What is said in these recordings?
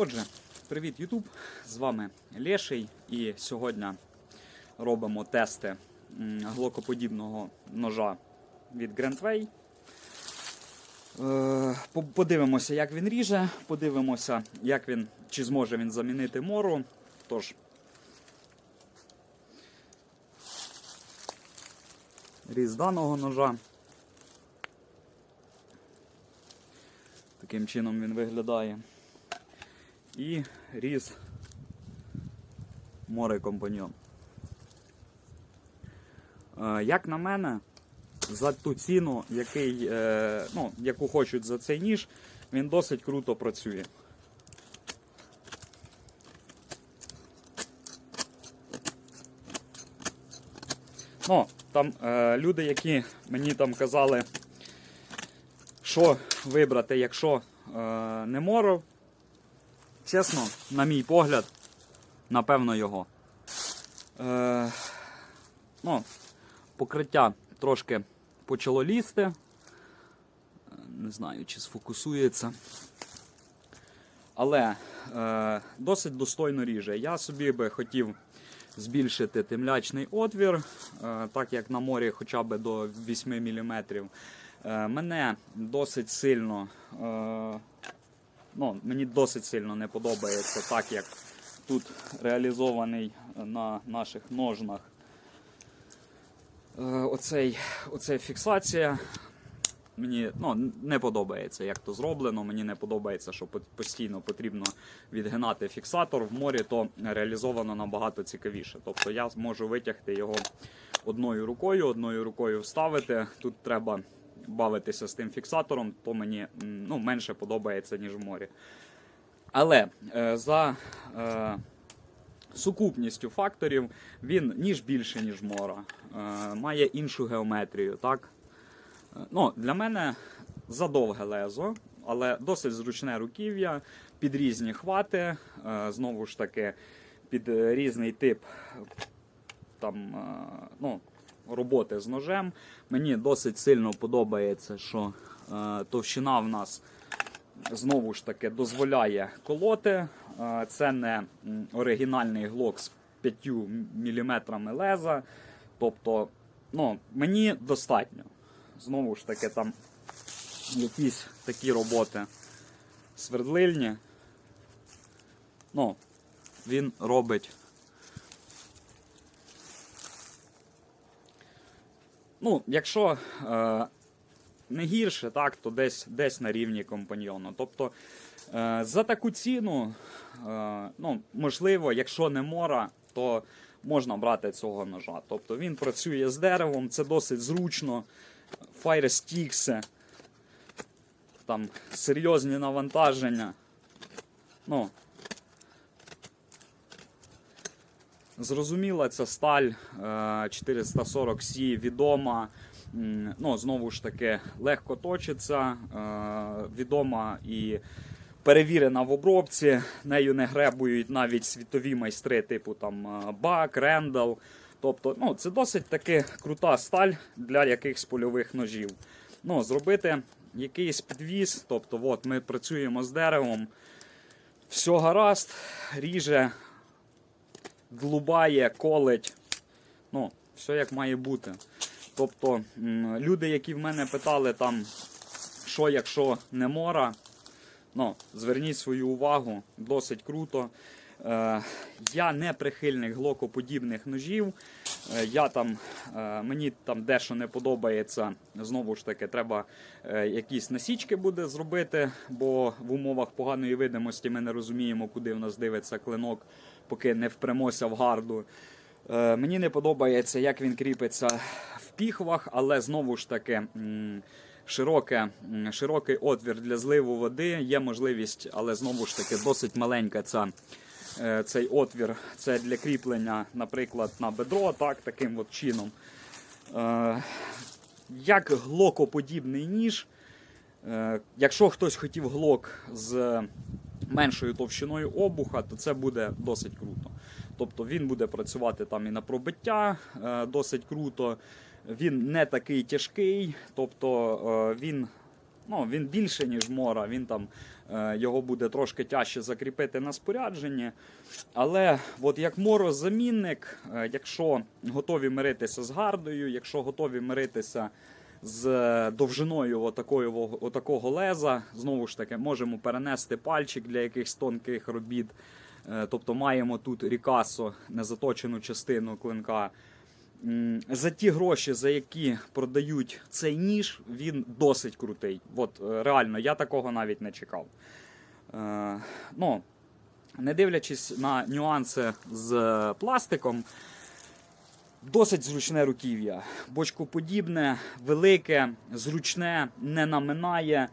Отже, привіт Ютуб! З вами Леший і сьогодні робимо тести глокоподібного ножа від Grandway. Е, Подивимося, як він ріже, подивимося, як він, чи зможе він замінити мору. Тож, різ даного ножа. Таким чином він виглядає. І різ море компаньон. Е, Як на мене, за ту ціну, який, е, ну, яку хочуть за цей ніж, він досить круто працює. Ну, там е, люди, які мені там казали, що вибрати, якщо е, не моро, чесно, на мій погляд, напевно, його. Е, ну, покриття трошки почало лізти. Е, Не знаю, чи сфокусується. Але е, досить достойно ріже. Я собі би хотів збільшити темлячний отвір, е, так як на морі хоча б до 8 мм. Е, мене досить сильно, е, ну, мені досить сильно не подобається так, як тут реалізований на наших ножнах. Е, оцей, оцей фіксація. Мені ну, не подобається, як то зроблено. Мені не подобається, що постійно потрібно відгинати фіксатор. В морі то реалізовано набагато цікавіше. Тобто я зможу витягти його одною рукою, одною рукою вставити. Тут треба бавитися з тим фіксатором, то мені ну, менше подобається, ніж в морі. Але е, за е, сукупністю факторів він ніж більше, ніж мора, е, має іншу геометрію. так? Е, Ну, для мене задовге лезо, але досить зручне руків'я, під різні хвати, е, знову ж таки, під різний тип там, е, ну, роботи з ножем. Мені досить сильно подобається, що е, товщина в нас знову ж таки дозволяє колоти. Е, Це не оригінальний глок з 5 мм леза. Тобто, ну, мені достатньо. Знову ж таки, там якісь такі роботи свердлильні. Ну, він робить. Ну, якщо е, не гірше, так, то десь, десь на рівні компаньйону. Тобто е, за таку ціну, е, ну, можливо, якщо не мора, то можна брати цього ножа. Тобто він працює з деревом, це досить зручно. Fire Sticks, там серйозні навантаження. Ну, Зрозуміла ця сталь е, 440C відома. Ну, знову ж таки, легко точиться, е, відома і перевірена в обробці. Нею не гребують навіть світові майстри, типу там е, Бак, Рендал. Тобто, ну, це досить таки крута сталь для якихось польових ножів. Ну, зробити якийсь підвіз, тобто, от ми працюємо з деревом, все гаразд, ріже, длубає, колить. Ну, все як має бути. Тобто, люди, які в мене питали, там, що якщо не мора, ну, зверніть свою увагу, досить круто. Е, я не прихильник глокоподібних ножів. Е, я там, е, мені там дещо не подобається. Знову ж таки, треба е, якісь насічки буде зробити, бо в умовах поганої видимості ми не розуміємо, куди в нас дивиться клинок, поки не впремося в гарду. Е, Мені не подобається, як він кріпиться в піхвах, але знову ж таки. Широке, широкий отвір для зливу води, є можливість, але знову ж таки досить маленька ця, е, цей отвір. Це для кріплення, наприклад, на бедро, так, таким от чином. Е, Як глокоподібний ніж, якщо хтось хотів глок з меншою товщиною обуха, то це буде досить круто. Тобто він буде працювати там і на пробиття е, досить круто. Він не такий тяжкий, тобто е, він ну, він більше, ніж мора, він там е, його буде трошки тяжче закріпити на спорядженні. Але от як морозамінник, якщо готові миритися з гардою, якщо готові миритися з е, довжиною отакої, во- отакого леза, знову ж таки, можемо перенести пальчик для якихось тонких робіт. Е, Тобто маємо тут рікасо, незаточену частину клинка. За ті гроші, за які продають цей ніж, він досить крутий. От е, реально, я такого навіть не чекав. Ну, не дивлячись на нюанси з пластиком, досить зручне руків'я. Бочкоподібне, велике, зручне, не наминає.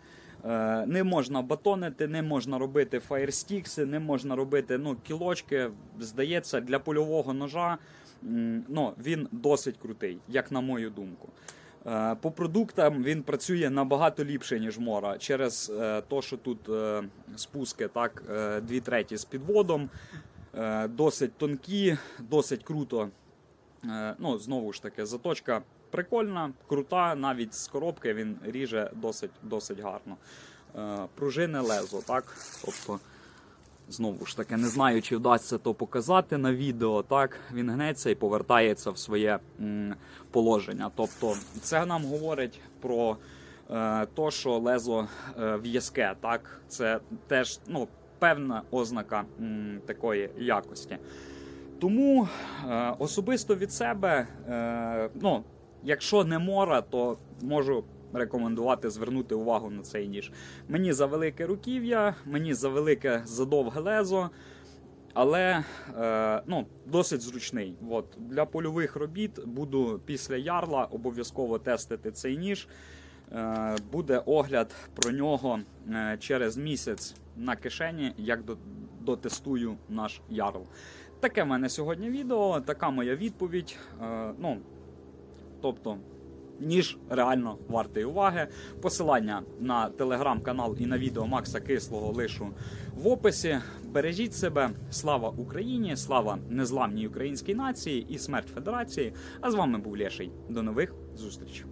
Е, Не можна батонити, не можна робити фаєрстікси, не можна робити ну, кілочки. Здається, для польового ножа ну, він досить крутий, як на мою думку. Е, По продуктам він працює набагато ліпше, ніж мора, через те, що тут е, спуски так, дві треті з підводом, досить тонкі, досить круто. Е, Ну, знову ж таки, заточка прикольна, крута, навіть з коробки він ріже досить, досить гарно. Е, Пружине лезо, так? Тобто, знову ж таки, не знаю, чи вдасться то показати на відео. Так, він гнеться і повертається в своє положення. Тобто, це нам говорить про е, то, що лезо в'язке. Так, це теж ну, певна ознака такої якості. Тому е, особисто від себе, е, ну, якщо не мора, то можу рекомендувати звернути увагу на цей ніж. Мені за велике руків'я, мені за велике задовге лезо, але е, ну, досить зручний. От, для польових робіт буду після ярла обов'язково тестити цей ніж. Е, буде огляд про нього через місяць на кишені, як дотестую наш ярл. Таке в мене сьогодні відео, така моя відповідь. Е, ну, тобто, ніж реально вартий уваги. Посилання на телеграм-канал і на відео Макса Кислого лишу в описі. Бережіть себе, слава Україні, слава незламній українській нації і смерть Федерації. А з вами був Леший. До нових зустрічей.